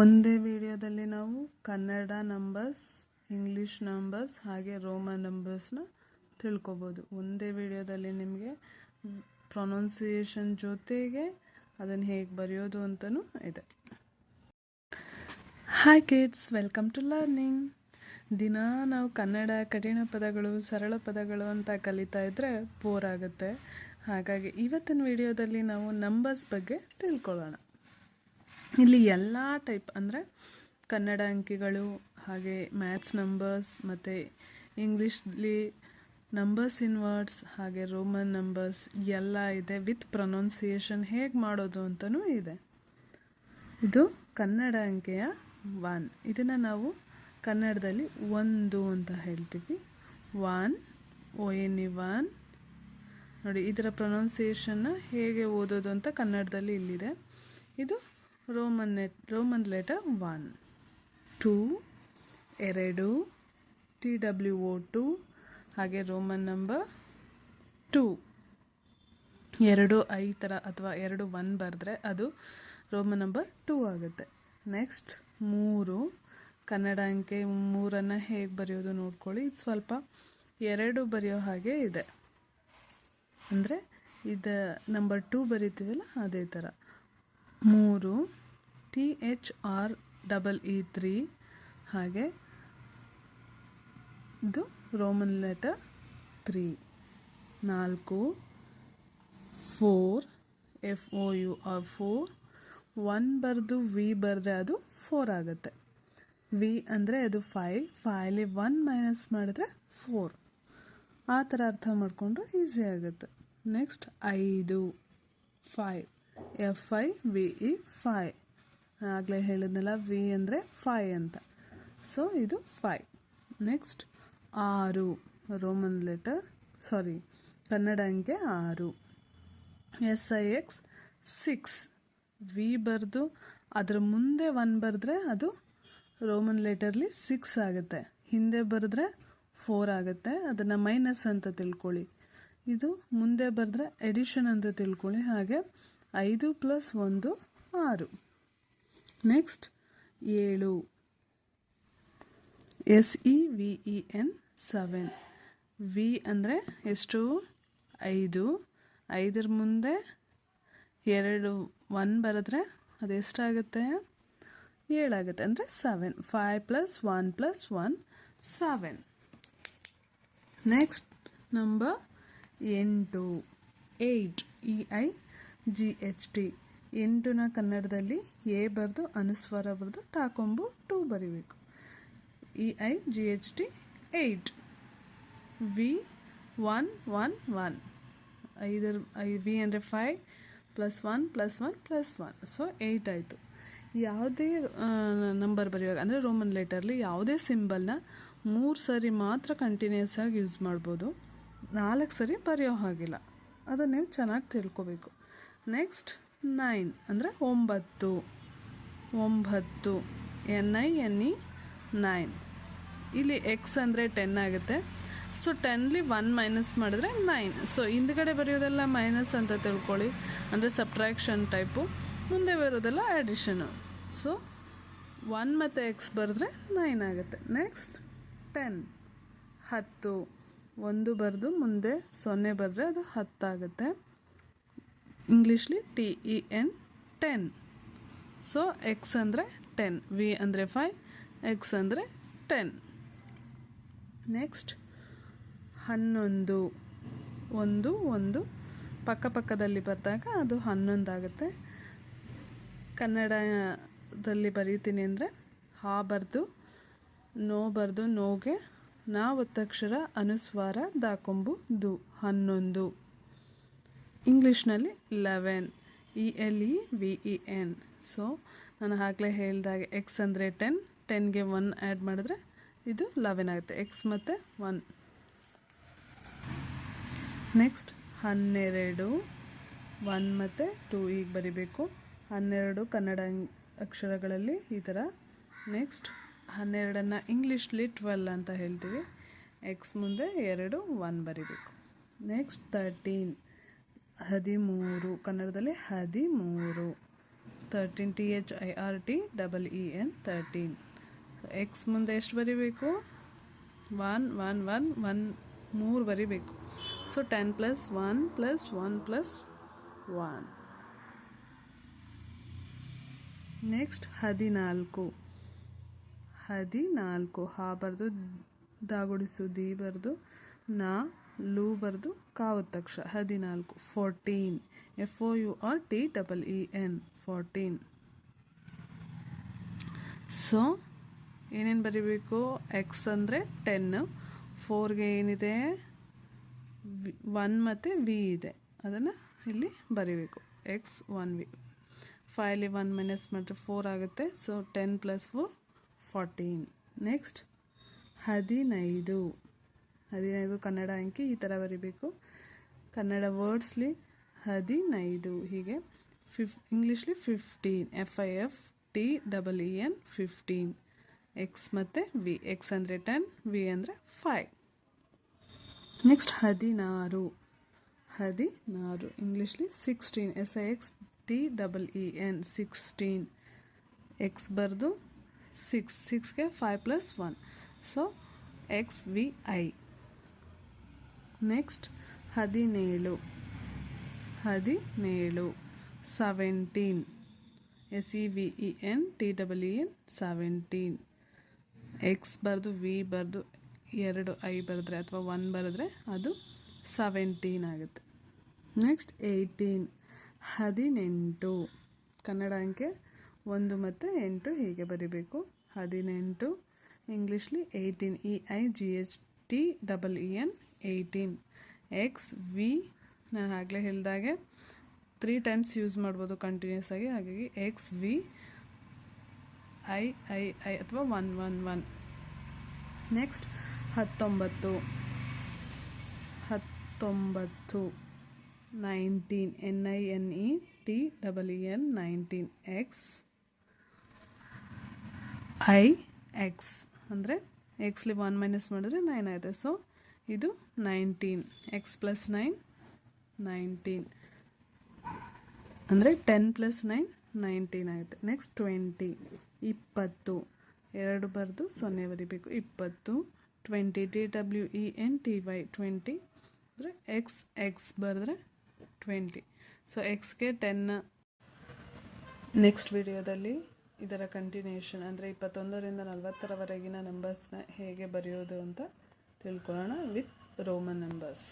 ಒಂದೇ ವಿಡಿಯೋದಲ್ಲಿ ನಾವು ಕನ್ನಡ ನಂಬರ್ಸ್ ಇಂಗ್ಲೀಷ್ ನಂಬರ್ಸ್ ಹಾಗೆ ರೋಮನ್ ನಂಬರ್ಸ್ನ ತಿಳ್ಕೊಬೋದು. ಒಂದೇ ವಿಡಿಯೋದಲ್ಲಿ ನಿಮಗೆ ಪ್ರೊನೌನ್ಸಿಯೇಷನ್ ಜೊತೆಗೆ ಅದನ್ನು ಹೇಗೆ ಬರೆಯೋದು ಅಂತಲೂ ಇದೆ. Hi kids welcome to learning ದಿನ ನಾವು ಕನ್ನಡ ಕಠಿಣ ಪದಗಳು, ಸರಳ ಪದಗಳು ಅಂತ ಕಲಿತಾ ಇದ್ದರೆ ಬೋರ್ ಆಗುತ್ತೆ. ಹಾಗಾಗಿ ಇವತ್ತಿನ ವಿಡಿಯೋದಲ್ಲಿ ನಾವು ನಂಬರ್ಸ್ ಬಗ್ಗೆ ತಿಳ್ಕೊಳ್ಳೋಣ. ಇಲ್ಲಿ ಎಲ್ಲ ಟೈಪ್ ಅಂದರೆ ಕನ್ನಡ ಅಂಕಿಗಳು, ಹಾಗೆ ಮ್ಯಾಥ್ಸ್ ನಂಬರ್ಸ್ ಮತ್ತು ಇಂಗ್ಲೀಷ್ಲಿ ನಂಬರ್ಸ್ ಇನ್ ವರ್ಡ್ಸ್ ಹಾಗೆ ರೋಮನ್ ನಂಬರ್ಸ್ ಎಲ್ಲ ಇದೆ ವಿತ್ ಪ್ರೊನೌನ್ಸಿಯೇಷನ್ ಹೇಗೆ ಮಾಡೋದು ಅಂತಲೂ ಇದೆ. ಇದು ಕನ್ನಡ ಅಂಕೆಯ ವಾನ್ ಇದನ್ನು ನಾವು ಕನ್ನಡದಲ್ಲಿ ಒಂದು ಅಂತ ಹೇಳ್ತೀವಿ. One O N E one ನೋಡಿ, ಇದರ ಪ್ರೊನೌನ್ಸಿಯೇಷನ್ನ ಹೇಗೆ ಓದೋದು ಅಂತ ಕನ್ನಡದಲ್ಲಿ ಇಲ್ಲಿದೆ. ಇದು Roman net Roman letter one two ಎರಡು ಟಿ ಡಬ್ಲ್ಯೂ ಓ ಟು ಹಾಗೆ ರೋಮನ್ ನಂಬರ್ ಟೂ ಎರಡು ಐ ಥರ ಅಥವಾ ಎರಡು ಒನ್ ಬರೆದ್ರೆ ಅದು ರೋಮನ್ ನಂಬರ್ ಟೂ ಆಗುತ್ತೆ. ನೆಕ್ಸ್ಟ್ ಮೂರು. ಕನ್ನಡ ಅಂಕೆ ಮೂರನ್ನು ಹೇಗೆ ಬರೆಯೋದು ನೋಡ್ಕೊಳ್ಳಿ. ಇದು ಸ್ವಲ್ಪ ಎರಡು ಬರೆಯೋ ಹಾಗೆ ಇದೆ. ಅಂದರೆ ಇದು ನಂಬರ್ ಟೂ ಬರೀತೀವಲ್ಲ ಅದೇ ಥರ ಮೂರು T H R double E three ಹಾಗೆ ಇದು ರೋಮನ್ ಲೆಟರ್ ತ್ರೀ ನಾಲ್ಕು four F O U R four one ಬರೆದು ವಿ ಬರೆದ್ರೆ ಅದು ಫೋರ್ ಆಗುತ್ತೆ. ವಿ ಅಂದರೆ ಅದು ಫೈವ್ ಫೈಲಿ ಒನ್ ಮೈನಸ್ ಮಾಡಿದ್ರೆ ಫೋರ್ ಆ ಥರ ಅರ್ಥ ಮಾಡಿಕೊಂಡ್ರೆ ಈಸಿ ಆಗುತ್ತೆ. ನೆಕ್ಸ್ಟ್ ಐದು five F I V E five ಆಗಲೇ ಹೇಳಿದ್ನಲ್ಲ ವಿ ಅಂದರೆ ಫೈ ಅಂತ. ಸೊ ಇದು ಫೈ ನೆಕ್ಸ್ಟ್ ಆರು. ರೋಮನ್ ಲೆಟರ್ ಸಾರಿ ಕನ್ನಡ ಅಂಕೆ ಆರು. S I X six V ಬರೆದು, ಅದರ ಮುಂದೆ ಒನ್ ಬರೆದ್ರೆ ಅದು ರೋಮನ್ ಲೆಟರ್ಲಿ ಸಿಕ್ಸ್ ಆಗುತ್ತೆ. ಹಿಂದೆ ಬರೆದ್ರೆ ಫೋರ್ ಆಗುತ್ತೆ. ಅದನ್ನು ಮೈನಸ್ ಅಂತ ತಿಳ್ಕೊಳ್ಳಿ. ಇದು ಮುಂದೆ ಬರೆದ್ರೆ ಎಡಿಷನ್ ಅಂತ ತಿಳ್ಕೊಳ್ಳಿ. ಹಾಗೆ ಐದು ಪ್ಲಸ್ ಒಂದು ಆರು. ನೆಕ್ಸ್ಟ್ ಏಳು. S E V E N seven V ಅಂದರೆ ಎಷ್ಟು? ಐದು. ಐದರ ಮುಂದೆ ಎರಡು ಒನ್ ಬರೆದ್ರೆ ಅದೆಷ್ಟಾಗುತ್ತೆ ಏಳಾಗುತ್ತೆ ಅಂದರೆ seven five plus one plus one seven next number ಎಂಟು. Eight E I G H T ಎಂಟುನ ಕನ್ನಡದಲ್ಲಿ ಎ ಬರೆದು ಅನುಸ್ವಾರ ಬರೆದು ಟಾಕೊಂಬು ಟೂ ಬರಿಬೇಕು. E I G H T eight V one one one. ಐದರ ಐ ವಿ ಅಂದರೆ five plus one plus one plus one. So eight ಆಯಿತು. ಯಾವುದೇ ನಂಬರ್ ಬರೆಯುವಾಗ, ಅಂದರೆ ರೋಮನ್ ಲೆಟರ್ಲಿ ಯಾವುದೇ ಸಿಂಬಲ್ನ ಮೂರು ಸರಿ ಮಾತ್ರ ಕಂಟಿನ್ಯೂಸ್ ಆಗಿ ಯೂಸ್ ಮಾಡ್ಬೋದು. ನಾಲ್ಕು ಸರಿ ಬರೆಯೋ ಹಾಗಿಲ್ಲ. ಅದನ್ನು ಚೆನ್ನಾಗಿ ತಿಳ್ಕೊಬೇಕು. ನೆಕ್ಸ್ಟ್ ನೈನ್ ಅಂದರೆ ಒಂಬತ್ತು. ಒಂಬತ್ತು. N I N E nine ಇಲ್ಲಿ ಎಕ್ಸ್ ಅಂದರೆ ಟೆನ್ ಆಗುತ್ತೆ. ಸೊ ಟೆನ್ಲಿ ಒನ್ ಮೈನಸ್ ಮಾಡಿದ್ರೆ ನೈನ್ ಸೊ ಹಿಂದ್ಗಡೆ ಬರೆಯೋದೆಲ್ಲ ಮೈನಸ್ ಅಂತ ತಿಳ್ಕೊಳ್ಳಿ. ಅಂದರೆ ಸಬ್ಟ್ರ್ಯಾಕ್ಷನ್ ಟೈಪು ಮುಂದೆ ಬರೋದೆಲ್ಲ ಆ್ಯಡಿಷನು ಸೊ ಒನ್ ಮತ್ತು ಎಕ್ಸ್ ಬರೆದ್ರೆ ನೈನ್ ಆಗುತ್ತೆ. ನೆಕ್ಸ್ಟ್ ಟೆನ್ ಹತ್ತು. ಒಂದು ಬರೆದು ಮುಂದೆ ಸೊನ್ನೆ ಬರೆದ್ರೆ ಅದು ಹತ್ತಾಗುತ್ತೆ ಇಂಗ್ಲೀಷ್ಲಿ T E N ten. So X ಅಂದರೆ ಟೆನ್ ವಿ ಅಂದರೆ ಫೈವ್ ಎಕ್ಸ್ ಅಂದರೆ ಟೆನ್ ನೆಕ್ಸ್ಟ್ ಹನ್ನೊಂದು, ಒಂದು ಒಂದು. ಪಕ್ಕಪಕ್ಕದಲ್ಲಿ ಬರೆದಾಗ ಅದು ಹನ್ನೊಂದಾಗುತ್ತೆ ಕನ್ನಡದಲ್ಲಿ ಬರೀತೀನಿ ಅಂದರೆ ಹಾ ಬರೆದು, ನೋ ಬರೆದು, ನೋಗೆ, ನಾ ಒತ್ತಕ್ಷರ, ಅನುಸ್ವಾರ, ದಾಕೊಂಬು, ದು, ಹನ್ನೊಂದು. ಇಂಗ್ಲೀಷ್ನಲ್ಲಿ eleven E L E V E N. So ನಾನು ಆಗಲೇ ಹೇಳಿದಾಗೆ ಎಕ್ಸ್ ಅಂದರೆ ಟೆನ್ ಟೆನ್ಗೆ ಒನ್ ಆ್ಯಡ್ ಮಾಡಿದ್ರೆ ಇದು ಲೆವೆನ್ ಆಗುತ್ತೆ. ಎಕ್ಸ್ ಮತ್ತು ಒನ್ ನೆಕ್ಸ್ಟ್ ಹನ್ನೆರಡು ಒನ್ ಮತ್ತು ಟೂ ಈಗ ಬರಿಬೇಕು. ಹನ್ನೆರಡು ಕನ್ನಡ ಅಕ್ಷರಗಳಲ್ಲಿ ಈ ಥರ. ನೆಕ್ಸ್ಟ್ ಹನ್ನೆರಡನ್ನು ಇಂಗ್ಲೀಷ್ಲಿ ಟ್ವೆಲ್ ಅಂತ ಹೇಳ್ತೀವಿ. ಎಕ್ಸ್ ಮುಂದೆ ಎರಡು ಒನ್ ಬರಿಬೇಕು. ನೆಕ್ಸ್ಟ್ ತರ್ಟೀನ್ ಹದಿಮೂರು, ಕನ್ನಡದಲ್ಲಿ ಹದಿಮೂರು. Thirteen T H I R T double E N thirteen X ಮುಂದೆ ಎಷ್ಟು ಬರಿಬೇಕು? ಒನ್ ಒನ್ ಒನ್ ಒನ್ ಮೂರು ಬರಿಬೇಕು. So ten plus one plus one plus one next ಹದಿನಾಲ್ಕು. ಹದಿನಾಲ್ಕು. ಹಾ, ಬರೆದು ದಾಗುಡಿಸು ದಿ ಬರೆದು ನಾ. ಲೂ ಬರೆದು ಕಾವತ್ತಕ್ಷ ಹದಿನಾಲ್ಕು, fourteen. F O U R T double E N fourteen. So ಏನೇನು ಬರಿಬೇಕು? ಎಕ್ಸ್ ಅಂದರೆ ಟೆನ್ನು ಫೋರ್ಗೆ ಏನಿದೆ? ಒನ್ ಮತ್ತು ವಿ ಇದೆ. ಅದನ್ನು ಇಲ್ಲಿ ಬರಿಬೇಕು. ಎಕ್ಸ್ ಒನ್ ವಿ ಫೈಲಿ ಒನ್ ಮೈನಸ್ ಮಾಡಿದ್ರೆ ಫೋರ್ ಆಗುತ್ತೆ. So ten plus four fourteen next ಹದಿನೈದು. ಹದಿನೈದು ಕನ್ನಡ ಅಂಕಿ ಈ ಥರ ಬರಿಬೇಕು. ಕನ್ನಡ ವರ್ಡ್ಸ್ಲಿ ಹದಿನೈದು, ಹೀಗೆ ಫಿಫ್, ಇಂಗ್ಲೀಷ್ಲಿ fifteen F I F T double E N fifteen X ಮತ್ತು ವಿ ಎಕ್ಸ್ ಅಂದರೆ ಟೆನ್ ವಿ ಅಂದರೆ ಫೈವ್ ನೆಕ್ಸ್ಟ್ ಹದಿನಾರು ಹದಿನಾರು, ಇಂಗ್ಲೀಷ್ಲಿ sixteen S I X T double E N sixteen X ಬರೆದು six ಸಿಕ್ಸ್ಗೆ five plus one so X V I next ಹದಿನೇಳು. ಹದಿನೇಳು. Seventeen S E V E N T double E N seventeen X ಬರೆದು V ಬರೆದು ಎರಡು I ಬರೆದ್ರೆ ಅಥವಾ one ಬರೆದ್ರೆ ಅದು ಸೆವೆಂಟೀನ್ ಆಗುತ್ತೆ. ನೆಕ್ಸ್ಟ್ ಏಯ್ಟೀನ್ ಹದಿನೆಂಟು. ಕನ್ನಡ ಅಂಕೆ ಒಂದು ಮತ್ತು ಎಂಟು ಹೀಗೆ ಬರಿಬೇಕು. ಹದಿನೆಂಟು. ಇಂಗ್ಲೀಷ್ಲಿ eighteen E I G H T double E N eighteen X V ನಾನು ಆಗಲೇ ಹೇಳಿದಾಗೆ ತ್ರೀ ಟೈಮ್ಸ್ ಯೂಸ್ ಮಾಡ್ಬೋದು ಕಂಟಿನ್ಯೂಸ್ ಆಗಿ, ಹಾಗಾಗಿ X V I I I ಅಥವಾ ಒನ್ ಒನ್ ಒನ್ ನೆಕ್ಸ್ಟ್ ಹತ್ತೊಂಬತ್ತು. ಹತ್ತೊಂಬತ್ತು nineteen N I N E T double E N nineteen X I X ಅಂದರೆ ಎಕ್ಸ್ಲಿ ಒನ್ ಮೈನಸ್ ಮಾಡಿದ್ರೆ ನೈನ್ ಆಯಿತು. ಸೊ ಇದು nineteen. X plus nine nineteen ಅಂದರೆ ten plus nine nineteen ಆಗುತ್ತೆ ನೆಕ್ಸ್ಟ್ ಟ್ವೆಂಟಿ ಇಪ್ಪತ್ತು. ಎರಡು ಬರೆದು ಸೊನ್ನೆ ಬರಿಬೇಕು. ಇಪ್ಪತ್ತು twenty T W E N T Y twenty ಅಂದರೆ ಎಕ್ಸ್ ಎಕ್ಸ್ ಬರೆದ್ರೆ ಟ್ವೆಂಟಿ ಸೊ ಎಕ್ಸ್ಗೆ ಟೆನ್ ನೆಕ್ಸ್ಟ್ ವಿಡಿಯೋದಲ್ಲಿ ಇದರ ಕಂಟಿನ್ಯೂಷನ್ ಅಂದರೆ ಇಪ್ಪತ್ತೊಂದರಿಂದ ನಲವತ್ತರವರೆಗಿನ ನಂಬರ್ಸ್ನ ಹೇಗೆ ಬರೆಯೋದು ಅಂತ ತಿಳ್ಕೊಳ್ಳೋಣ ವಿತ್ ರೋಮನ್ ನಂಬರ್ಸ್